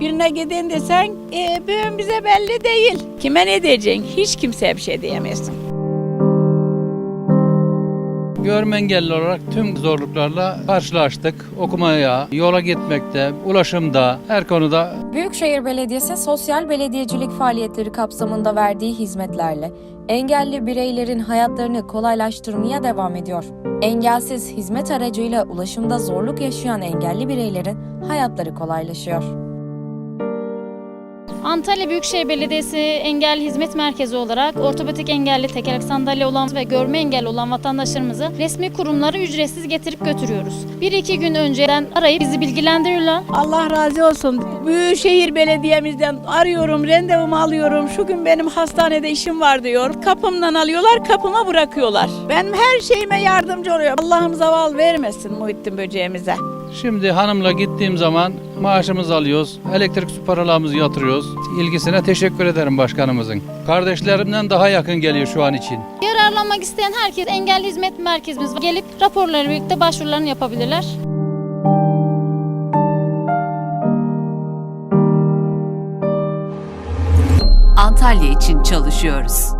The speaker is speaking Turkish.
Birine gidin desen e, bugün bize belli değil. Kime ne diyeceksin? Hiç kimseye bir şey diyemezsin. Görme engelli olarak tüm zorluklarla karşılaştık. Okumaya, yola gitmekte, ulaşımda, her konuda Büyükşehir Belediyesi sosyal belediyecilik faaliyetleri kapsamında verdiği hizmetlerle engelli bireylerin hayatlarını kolaylaştırmaya devam ediyor. Engelsiz hizmet aracıyla ulaşımda zorluk yaşayan engelli bireylerin hayatları kolaylaşıyor. Antalya Büyükşehir Belediyesi Engelli Hizmet Merkezi olarak ortopedik engelli, tekerlek sandalye olan ve görme engelli olan vatandaşlarımızı resmi kurumlara ücretsiz getirip götürüyoruz. Bir iki gün önceden arayıp bizi bilgilendiriyorlar. Allah razı olsun. Büyükşehir Belediye'mizden arıyorum, randevumu alıyorum. Şu gün benim hastanede işim var diyor. Kapımdan alıyorlar, kapıma bırakıyorlar. Benim her şeyime yardımcı oluyor. Allah'ım zaval vermesin Muhittin böceğimize. Şimdi hanımla gittiğim zaman maaşımızı alıyoruz, elektrik su paralarımızı yatırıyoruz. İlgisine teşekkür ederim başkanımızın. Kardeşlerimden daha yakın geliyor şu an için. Yararlanmak isteyen herkes Engelli Hizmet Merkezimiz var. gelip raporları birlikte başvurularını yapabilirler. Antalya için çalışıyoruz.